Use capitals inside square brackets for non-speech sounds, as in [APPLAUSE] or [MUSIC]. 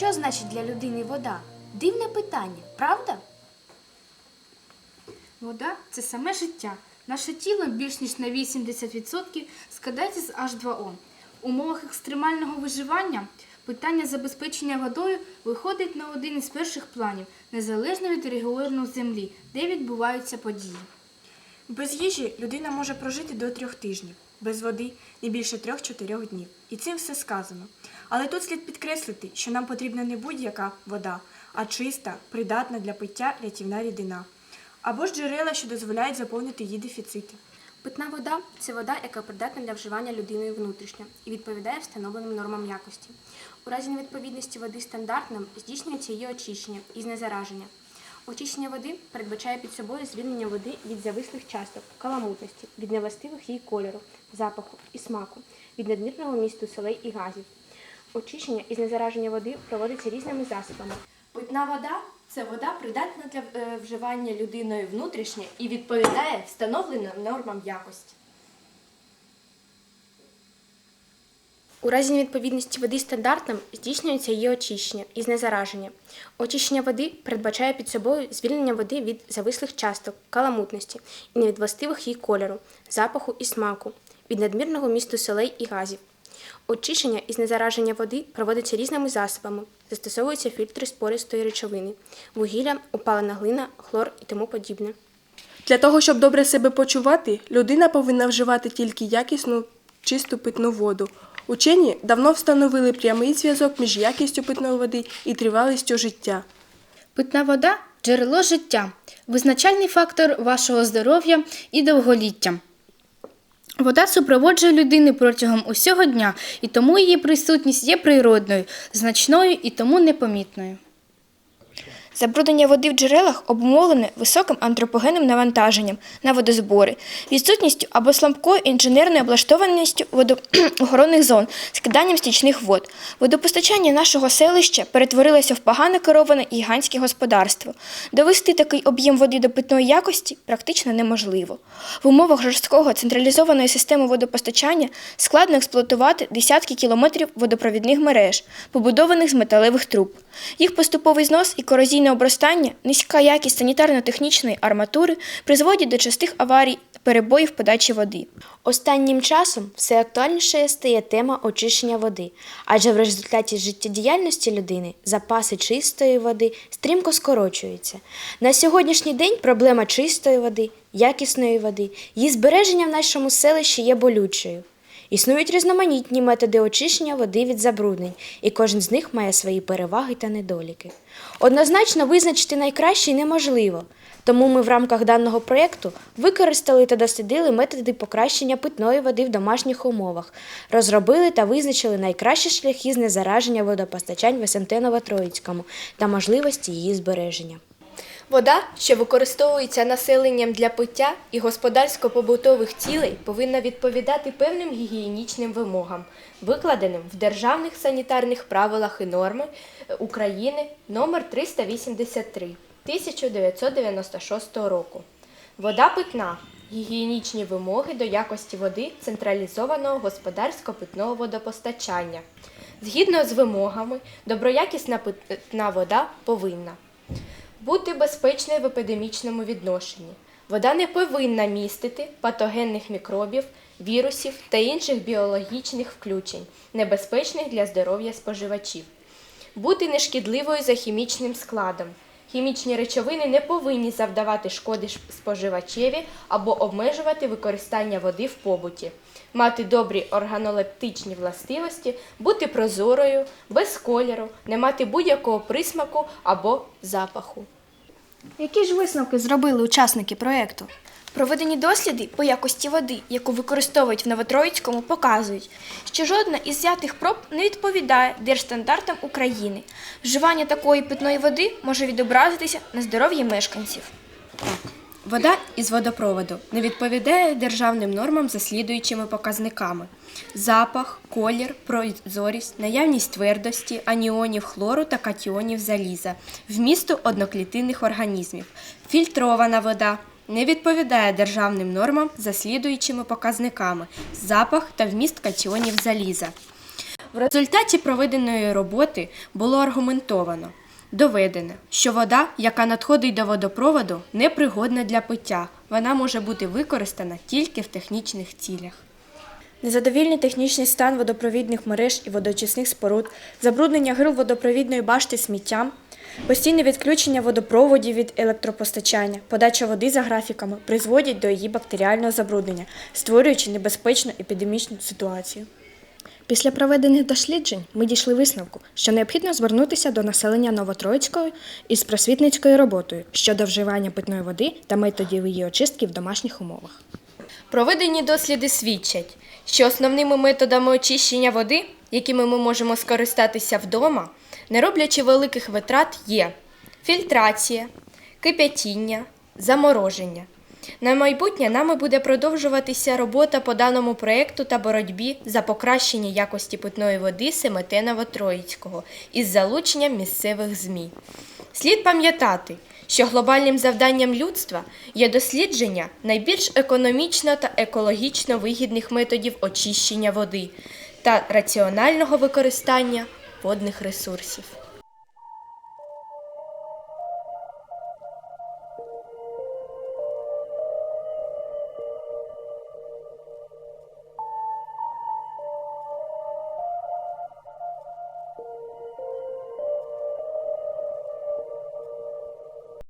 Що значить для людини вода? Дивне питання, правда? Вода це саме життя. Наше тіло більш ніж на 80% складається з H2O. У умовах екстремального виживання питання забезпечення водою виходить на один із перших планів, незалежно від регіону землі, де відбуваються події. Без їжі людина може прожити до трьох тижнів, без води не більше трьох-чотирьох днів. І цим все сказано. Але тут слід підкреслити, що нам потрібна не будь-яка вода, а чиста, придатна для пиття рятівна рідина. Або ж джерела, що дозволяють заповнити її дефіцити. Питна вода це вода, яка придатна для вживання людиною внутрішньо і відповідає встановленим нормам якості. У разі невідповідності води стандартним здійснюється її очищення і знезараження. Очищення води передбачає під собою звільнення води від завислих часток, каламутності, від невластивих її кольору, запаху і смаку, від надмірного місту солей і газів. Очищення і знезараження води проводиться різними засобами. Питна вода це вода придатна для е, вживання людиною внутрішньо і відповідає встановленим нормам якості. У разі невідповідності води стандартам здійснюється її очищення і знезараження. Очищення води передбачає під собою звільнення води від завислих часток, каламутності і невідвластивих її кольору, запаху і смаку, від надмірного місту солей і газів. Очищення і знезараження води проводиться різними засобами. Застосовуються фільтри з пористої речовини, вугілля, опалена глина, хлор і тому подібне. Для того, щоб добре себе почувати, людина повинна вживати тільки якісну чисту питну воду. Учені давно встановили прямий зв'язок між якістю питної води і тривалістю життя. Питна вода джерело життя, визначальний фактор вашого здоров'я і довголіття. Вода супроводжує людину протягом усього дня, і тому її присутність є природною, значною і тому непомітною. Забруднення води в джерелах обумовлене високим антропогенним навантаженням на водозбори, відсутністю або слабкою інженерною облаштованістю водоохоронних [CLEARS THROAT] зон, скиданням стічних вод. Водопостачання нашого селища перетворилося в погано кероване гігантське господарство. Довести такий об'єм води до питної якості практично неможливо. В умовах жорсткого централізованої системи водопостачання складно експлуатувати десятки кілометрів водопровідних мереж, побудованих з металевих труб. Їх поступовий знос і корозійне обростання, низька якість санітарно-технічної арматури призводять до частих аварій перебоїв подачі води. Останнім часом все актуальніше стає тема очищення води, адже в результаті життєдіяльності людини запаси чистої води стрімко скорочуються. На сьогоднішній день проблема чистої води, якісної води, її збереження в нашому селищі є болючою. Існують різноманітні методи очищення води від забруднень, і кожен з них має свої переваги та недоліки. Однозначно визначити найкращий неможливо, тому ми в рамках даного проєкту використали та дослідили методи покращення питної води в домашніх умовах, розробили та визначили найкращі шляхи знезараження водопостачань в СМТ Новотроїцькому та можливості її збереження. Вода, що використовується населенням для пиття і господарсько-побутових цілей, повинна відповідати певним гігієнічним вимогам, викладеним в Державних санітарних правилах і норми України номер 383 1996 року. Вода питна. Гігієнічні вимоги до якості води централізованого господарсько-питного водопостачання. Згідно з вимогами, доброякісна питна вода повинна бути безпечною в епідемічному відношенні. Вода не повинна містити патогенних мікробів, вірусів та інших біологічних включень, небезпечних для здоров'я споживачів. Бути нешкідливою за хімічним складом. Хімічні речовини не повинні завдавати шкоди споживачеві або обмежувати використання води в побуті, мати добрі органолептичні властивості, бути прозорою, без кольору, не мати будь-якого присмаку або запаху. Які ж висновки зробили учасники проєкту? Проведені досліди по якості води, яку використовують в Новотроїцькому, показують, що жодна із взятих проб не відповідає держстандартам України. Вживання такої питної води може відобразитися на здоров'ї мешканців. Вода із водопроводу не відповідає державним нормам за слідуючими показниками: запах, колір, прозорість, наявність твердості, аніонів хлору та катіонів заліза, вмісту одноклітинних організмів. Фільтрована вода не відповідає державним нормам за слідуючими показниками: запах та вміст катіонів заліза. В результаті проведеної роботи було аргументовано, доведено, що вода, яка надходить до водопроводу, непригодна для пиття. Вона може бути використана тільки в технічних цілях. Незадовільний технічний стан водопровідних мереж і водоочисних споруд, забруднення грил водопровідної башти сміттям, постійне відключення водопроводів від електропостачання, подача води за графіками призводять до її бактеріального забруднення, створюючи небезпечну епідемічну ситуацію. Після проведених досліджень ми дійшли висновку, що необхідно звернутися до населення Новотроїцької із просвітницькою роботою щодо вживання питної води та методів її очистки в домашніх умовах. Проведені досліди свідчать, що основними методами очищення води, якими ми можемо скористатися вдома, не роблячи великих витрат, є фільтрація, кип'ятіння, замороження. На майбутнє нами буде продовжуватися робота по даному проєкту та боротьбі за покращення якості питної води Семете Новотроїцького із залученням місцевих ЗМІ. Слід пам'ятати, що глобальним завданням людства є дослідження найбільш економічно та екологічно вигідних методів очищення води та раціонального використання водних ресурсів.